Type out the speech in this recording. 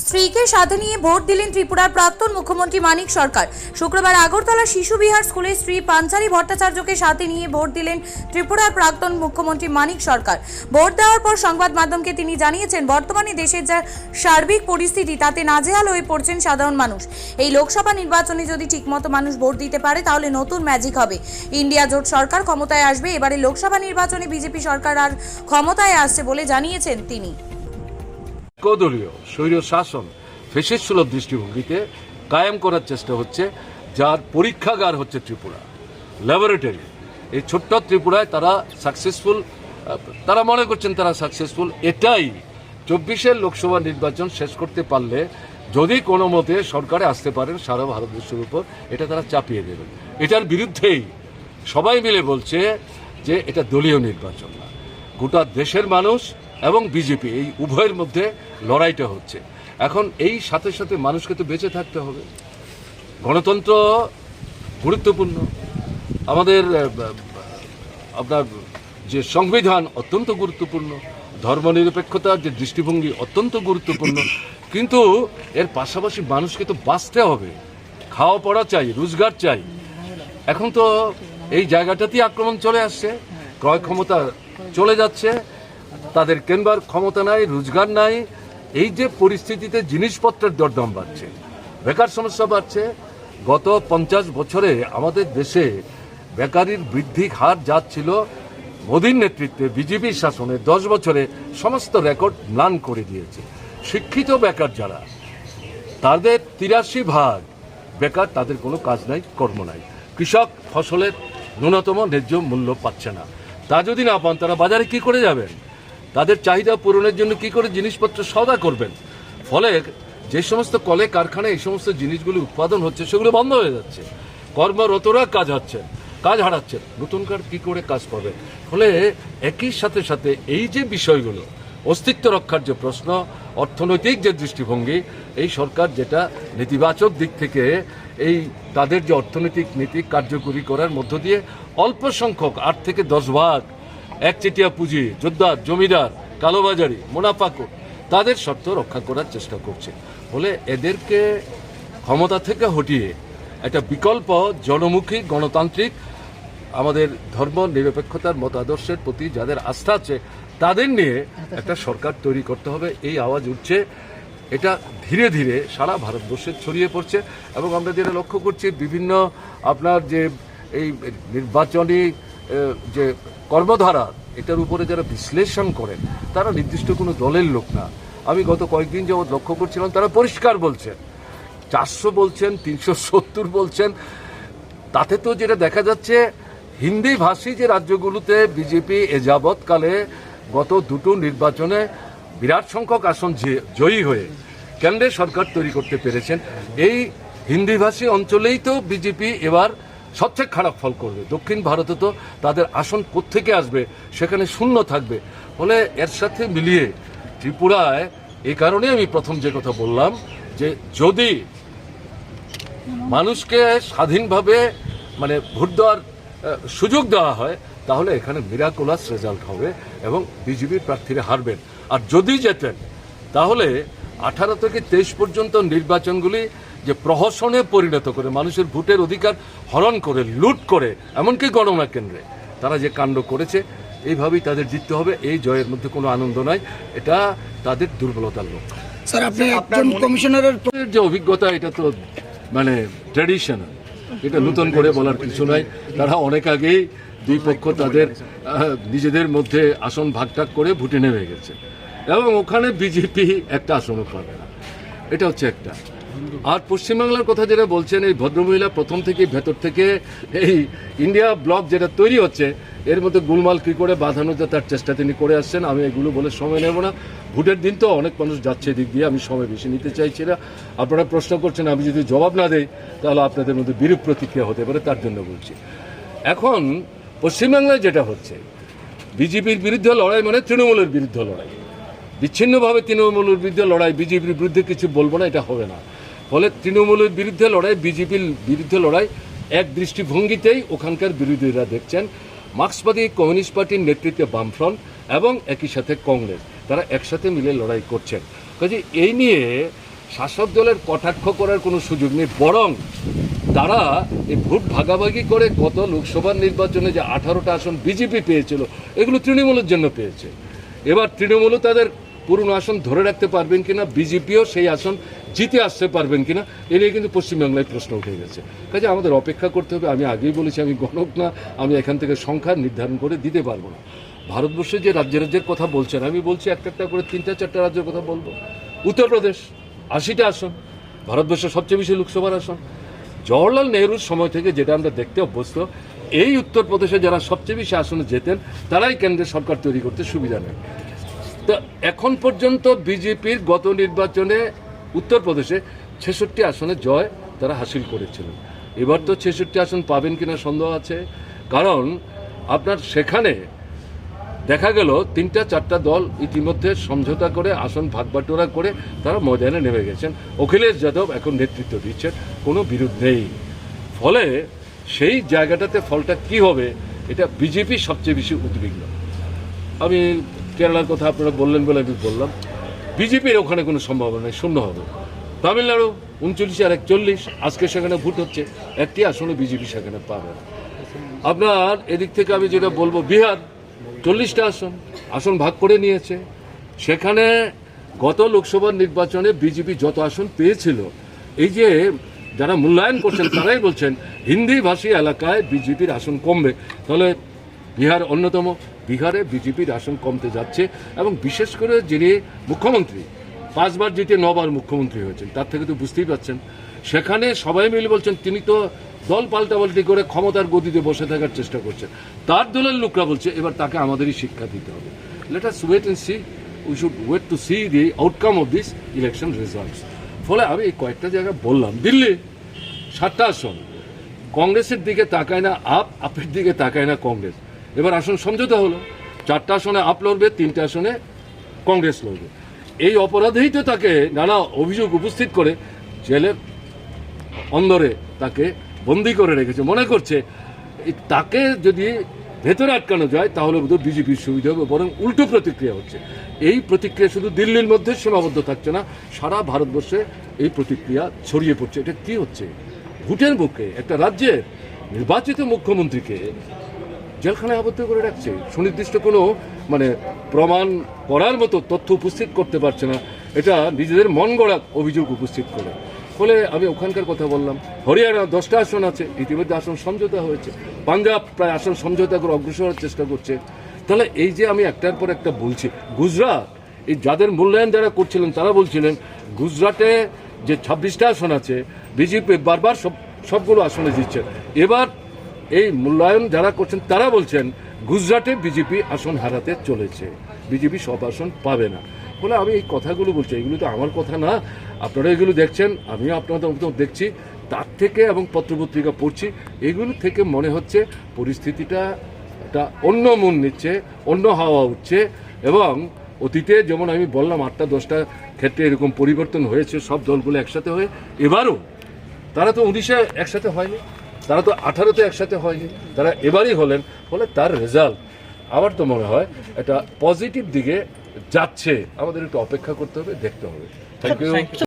স্ত্রীকে সাথে নিয়ে ভোট দিলেন ত্রিপুরার প্রাক্তন মুখ্যমন্ত্রী মানিক সরকার। শুক্রবার আগরতলা শিশু বিহার স্কুলের স্ত্রী পাঞ্চালী ভট্টাচার্যকে সাথে নিয়ে ভোট দিলেন ত্রিপুরার প্রাক্তন মুখ্যমন্ত্রী মানিক সরকার। ভোট দেওয়ার পর সংবাদ মাধ্যমকে তিনি জানিয়েছেন, বর্তমানে দেশের যা সার্বিক পরিস্থিতি, তাতে নাজেহাল হয়ে পড়ছেন সাধারণ মানুষ। এই লোকসভা নির্বাচনে যদি ঠিকমতো মানুষ ভোট দিতে পারে, তাহলে নতুন ম্যাজিক হবে। ইন্ডিয়া জোট সরকার ক্ষমতায় আসবে, এবারে লোকসভা নির্বাচনে বিজেপি সরকার আর ক্ষমতায় আসছে বলে জানিয়েছেন তিনি। কদলীয় স্বৈর শাসন ফেসিস সুলভ দৃষ্টিভঙ্গিতে কায়েম করার চেষ্টা হচ্ছে, যার পরীক্ষাগার হচ্ছে ত্রিপুরা। ল্যাবরেটরি এই ছোট্ট ত্রিপুরায় তারা সাকসেসফুল তারা মনে করছেন তারা সাকসেসফুল এটাই চব্বিশের লোকসভা নির্বাচন শেষ করতে পারলে যদি কোনো মতে সরকারে আসতে পারেন সারা ভারতবর্ষের উপর, এটা তারা চাপিয়ে দেবেন। এটার বিরুদ্ধেই সবাই মিলে বলছে যে এটা দলীয় নির্বাচন না। গোটা দেশের মানুষ এবং বিজেপি এই উভয়ের মধ্যে লড়াইটা হচ্ছে। এখন এই সাথে সাথে মানুষকে তো বেঁচে থাকতে হবে। গণতন্ত্র গুরুত্বপূর্ণ। আমাদের আপনার যে সংবিধান অত্যন্ত গুরুত্বপূর্ণ। ধর্মনিরপেক্ষতার যে দৃষ্টিভঙ্গি অত্যন্ত গুরুত্বপূর্ণ। কিন্তু এর পাশাপাশি মানুষকে তো বাঁচতে হবে। খাওয়া পড়া চাই, রোজগার চাই। এখন তো এই জায়গাটাতেই আক্রমণ চলে আসছে। ক্রয় ক্ষমতা চলে যাচ্ছে। তাদের কেনবার ক্ষমতা নাই, রোজগার নাই, এই যে পরিস্থিতিতে জিনিসপত্রের দরদাম বাড়ছে, বেকার সমস্যা বাড়ছে, গত পঞ্চাশ বছরে আমাদের দেশে বেকারির বৃদ্ধি হার যা ছিল, মোদীর নেতৃত্বে বিজেপি শাসনে দশ বছরে সমস্ত রেকর্ড ম্লান করে দিয়েছে। শিক্ষিত বেকার যারা, তাদের তিরাশি ভাগ বেকার, তাদের কোনো কাজ নাই, কর্ম নাই। কৃষক ফসলের ন্যূনতম ন্যায্য মূল্য পাচ্ছে না। তা যদি না পান, তারা বাজারে কি করে যাবেন? তাদের চাহিদা পূরণের জন্য কি করে জিনিসপত্র সদা করবেন? ফলে যে সমস্ত কলে কারখানায় এই সমস্ত জিনিসগুলি উৎপাদন হচ্ছে, সেগুলো বন্ধ হয়ে যাচ্ছে। কর্মরতরা কাজ হচ্ছে কাজ হারাচ্ছে নতুন কার কি করে কাজ পাবে? ফলে একই সাথে সাথে এই যে বিষয়গুলো, অস্তিত্ব রক্ষার যে প্রশ্ন, অর্থনৈতিক যে দৃষ্টিভঙ্গি, এই সরকার যেটা নেতিবাচক দিক থেকে এই তাদের যে অর্থনৈতিক নীতি কার্যকরী করার মধ্য দিয়ে অল্প সংখ্যক আট থেকে দশ ভাগ একচেটিয়া পুঁজি যোদ্ধার জমিদার, কালোবাজারি মুনাফাকো তাদের স্বার্থ রক্ষা করার চেষ্টা করছে। ফলে এদেরকে ক্ষমতা থেকে হটিয়ে একটা বিকল্প জনমুখী গণতান্ত্রিক, আমাদের ধর্ম নিরপেক্ষতার মতাদর্শের প্রতি যাদের আস্থা আছে, তাদের নিয়ে একটা সরকার তৈরি করতে হবে। এই আওয়াজ উঠছে। এটা ধীরে ধীরে সারা ভারতবর্ষে ছড়িয়ে পড়ছে এবং আমরা যেটা লক্ষ্য করছি, বিভিন্ন আপনার যে এই নির্বাচনী যে কর্মধারা, এটার উপরে যারা বিশ্লেষণ করেন, তারা নির্দিষ্ট কোনো দলের লোক না। আমি গত কয়েকদিন যাবৎ লক্ষ্য করছিলাম, তারা পরিষ্কার বলছেন। চারশো বলছেন, তিনশো সত্তর বলছেন। তাতে তো যেটা দেখা যাচ্ছে, হিন্দি ভাষী যে রাজ্যগুলোতে বিজেপি এ যাবৎকালে গত দুটো নির্বাচনে বিরাট সংখ্যক আসন জয়ী হয়ে কেন্দ্রে সরকার তৈরি করতে পেরেছেন, এই হিন্দিভাষী অঞ্চলেই তো বিজেপি এবার সবচেয়ে খারাপ ফল করবে। দক্ষিণ ভারতে তো তাদের আসন কোত্থেকে আসবে, সেখানে শূন্য থাকবে। ফলে এর সাথে মিলিয়ে ত্রিপুরায় এই কারণে আমি প্রথম যে কথা বললাম, যে যদি মানুষকে স্বাধীনভাবে মানে ভোট দেওয়ার সুযোগ দেওয়া হয়, তাহলে এখানে মিরাকুলাস রেজাল্ট হবে এবং বিজেপি প্রার্থীরা হারবেন। আর যদি যেতেন তাহলে আঠারো থেকে তেইশ পর্যন্ত নির্বাচনগুলি যে প্রহসনে পরিণত করে মানুষের ভোটের অধিকার হরণ করে লুট করে এমনকি গণনা কেন্দ্রে। তারা যে কাণ্ড করেছে এইভাবেই তাদের জিততে হবে এই জয়ের মধ্যে কোনো আনন্দ নাই এটা তাদের দুর্বলতার লোক। স্যার আপনি একজন কমিশনারের যে অভিজ্ঞতা এটা তো মানে ট্র্যাডিশনাল এটা নতুন করে বলার কিছু নাই। তারা অনেক আগেই দুই পক্ষ তাদের নিজেদের মধ্যে আসন ভাগটাগ করে ভোটে নেমে গেছে। এবং ওখানে বিজেপি একটা আসনও পাবে না। এটা হচ্ছে একটা। আর পশ্চিমবাংলার কথা যেটা বলছেন, এই ভদ্রমহিলা প্রথম থেকে ভেতর থেকে এই ইন্ডিয়া ব্লক যেটা তৈরি হচ্ছে, এর মধ্যে গুলমাল কী করে বাঁধানো যায় তার চেষ্টা তিনি করে আসছেন। আমি এগুলো বলে সময় নেব না। ভোটের দিন তো অনেক মানুষ যাচ্ছে এদিক দিয়ে, আমি সময় বেশি নিতে চাইছি না। আপনারা প্রশ্ন করছেন, আমি যদি জবাব না দেই, তাহলে আপনাদের মধ্যে বিরূপ প্রতিক্রিয়া হতে পারে, তার জন্য বলছি। এখন পশ্চিমবাংলায় যেটা হচ্ছে, বিজেপির বিরুদ্ধে লড়াই মানে তৃণমূলের বিরুদ্ধে লড়াই। বিচ্ছিন্নভাবে তৃণমূলের বিরুদ্ধে লড়াই, বিজেপির বিরুদ্ধে কিছু বলব না, এটা হবে না। ফলে তৃণমূলের বিরুদ্ধে লড়াই, বিজেপির বিরুদ্ধে লড়াই, এক দৃষ্টিভঙ্গিতেই ওখানকার বিরোধীরা দেখছেন মার্ক্সবাদী কমিউনিস্ট পার্টির নেতৃত্বে বামফ্রন্ট এবং একই সাথে কংগ্রেস। তারা একসাথে মিলে লড়াই করছেন। কাজে এই নিয়ে শাসক দলের কটাক্ষ করার কোনো সুযোগ নেই, বরং তারা এই ভোট ভাগাভাগি করে গত লোকসভা নির্বাচনে যে আঠারোটা আসন বিজেপি পেয়েছিল, এগুলো তৃণমূলের জন্য পেয়েছে। এবার তৃণমূলও তাদের পুরনো আসন ধরে রাখতে পারবেন কিনা, বিজেপিও সেই আসন জিতে আসতে পারবেন কিনা, এ নিয়ে কিন্তু পশ্চিমবাংলায় প্রশ্ন উঠে গেছে। কাজে আমাদের অপেক্ষা করতে হবে, আমি আগেই বলেছি, আমি গণক না, আমি এখান থেকে সংখ্যা নির্ধারণ করে দিতে পারব না। ভারতবর্ষে যে রাজ্য রাজ্যের কথা বলছেন, আমি বলছি একটা একটা করে তিনটা চারটা রাজ্যের কথা বলব। উত্তরপ্রদেশ, আশিটা আসন, ভারতবর্ষের সবচেয়ে বেশি লোকসভার আসন। জওয়াহরলাল নেহরুর সময় থেকে যেটা আমরা দেখতে অভ্যস্ত, এই উত্তরপ্রদেশে যারা সবচেয়ে বেশি আসনে যেতেন তারাই কেন্দ্রের সরকার তৈরি করতে সুবিধা নেয়। তো এখন পর্যন্ত বিজেপির গত নির্বাচনে উত্তরপ্রদেশে ছেষট্টি আসনে জয় তারা হাসিল করেছিলেন। এবার তো ছেষট্টি আসন পাবেন কিনা সন্দেহ আছে। কারণ আপনার সেখানে দেখা গেল তিনটা, চারটা দল ইতিমধ্যে সমঝোতা করে, আসন ভাগবাটোরা করে তারা ময়দানে নেমে গেছেন। অখিলেশ যাদব এখন নেতৃত্ব দিচ্ছেন, কোনো বিরোধ নেই। ফলে সেই জায়গাটাতে ফলটা কি হবে, এটা বিজেপি সবচেয়ে বেশি উদ্বিগ্ন। আমি কেরালার কথা আপনারা বললেন বলে আমি বললাম। বিজেপির ওখানে কোনো সম্ভাবনা নেই, শূন্য হবে। তামিলনাড়ু উনচল্লিশ আর একচল্লিশ, আজকে সেখানে ভোট হচ্ছে, একটি আসনে বিজেপি সেখানে পাবে আপনার এদিক থেকে আমি যেটা বলব, বিহার, চল্লিশটা আসন আসন ভাগ করে নিয়েছে। সেখানে গত লোকসভা নির্বাচনে বিজেপি যত আসন পেয়েছিল, এই যে যারা মূল্যায়ন করছেন, তারাই বলছেন, হিন্দি ভাষী এলাকায় বিজেপির আসন কমবে। তাহলে বিহার অন্যতম। বিহারে বিজেপির আসন কমতে যাচ্ছে এবং বিশেষ করে যিনি মুখ্যমন্ত্রী, পাঁচবার জিতে নবার মুখ্যমন্ত্রী হয়েছেন, তার থেকে তো বুঝতেই পারছেন। সেখানে সবাই মিলে বলছেন, তিনি তো দল পাল্টাপাল্টি করে ক্ষমতার গতিতে বসে থাকার চেষ্টা করছেন। তার দলের লোকরা বলছে, এবার তাকে আমাদেরই শিক্ষা দিতে হবে। Let us wait and see we should wait to see the outcome of this election results ফলে আমি এই কয়েকটা জায়গা বললাম, দিল্লি, সাতটা আসন। কংগ্রেসের দিকে তাকায় না, আপ, আপের দিকে তাকায় না কংগ্রেস। এবার আসন, সমঝোতা হলো। চারটা আসনে আপ লড়বে, তিনটে আসনে কংগ্রেস লড়বে। এই অপরাধেই তো তাকে নানা অভিযোগ উপস্থিত করে জেলের অন্দরে তাকে বন্দি করে রেখেছে। মনে করছে তাকে যদি ভেতরে আটকানো যায়, তাহলে বোধহয় বিজেপির সুবিধা হবে, বরং উল্টো প্রতিক্রিয়া হচ্ছে। এই প্রতিক্রিয়া শুধু দিল্লির মধ্যে সীমাবদ্ধ থাকছে না, সারা ভারতবর্ষে এই প্রতিক্রিয়া ছড়িয়ে পড়ছে। এটা কি হচ্ছে? ভোটের মুখে একটা রাজ্যের নির্বাচিত মুখ্যমন্ত্রীকে জেলখানায় আবদ্ধ করে রাখছে। সুনির্দিষ্ট কোনো মানে প্রমাণ করার মতো তথ্য উপস্থিত করতে পারছে না। এটা নিজেদের মন গড়া অভিযোগ উপস্থিত করে। ফলে আমি ওখানকার কথা বললাম। হরিয়ানা দশটা আসন আছে। ইতিমধ্যে আসন সমঝোতা হয়েছে। পাঞ্জাব প্রায় আসন সমঝোতা করে অগ্রসর চেষ্টা করছে। তাহলে এই যে আমি একটার পর একটা বলছি, গুজরাট, এই যাদের মূল্যায়ন যারা করছিলেন, তারা বলছিলেন, গুজরাটে যে ছাব্বিশটা আসন আছে, বিজেপি বারবার সব, সবগুলো আসনে জিতছে। এবার এই মূল্যায়ন যারা করছেন, তারা বলছেন, গুজরাটে বিজেপি আসন হারাতে চলেছে। বিজেপি সব আসন পাবে না। বলে আমি এই কথাগুলো বলছি, এগুলো তো আমার কথা না। আপনারা এগুলো দেখছেন, আমিও আপনাদের মতো দেখছি, তার থেকে এবং পত্রপত্রিকা পড়ছি। এগুলো থেকে মনে হচ্ছে পরিস্থিতিটা একটা অন্য মন নিচ্ছে, অন্য হাওয়া উঠছে এবং অতীতে যেমন আমি বললাম, আটটা, দশটা ক্ষেত্রে এরকম পরিবর্তন হয়েছে, সব দলগুলো একসাথে হয়ে। এবারও তারা তো উনিশে একসাথে হয়নি। তারা তো আঠারোতে একসাথে হয়নি, তারা এবারই হলেন, ফলে তার রেজাল্ট আমার তো মনে হয় এটা পজিটিভ দিকে যাচ্ছে। আমাদের একটু অপেক্ষা করতে হবে, দেখতে হবে। Thank you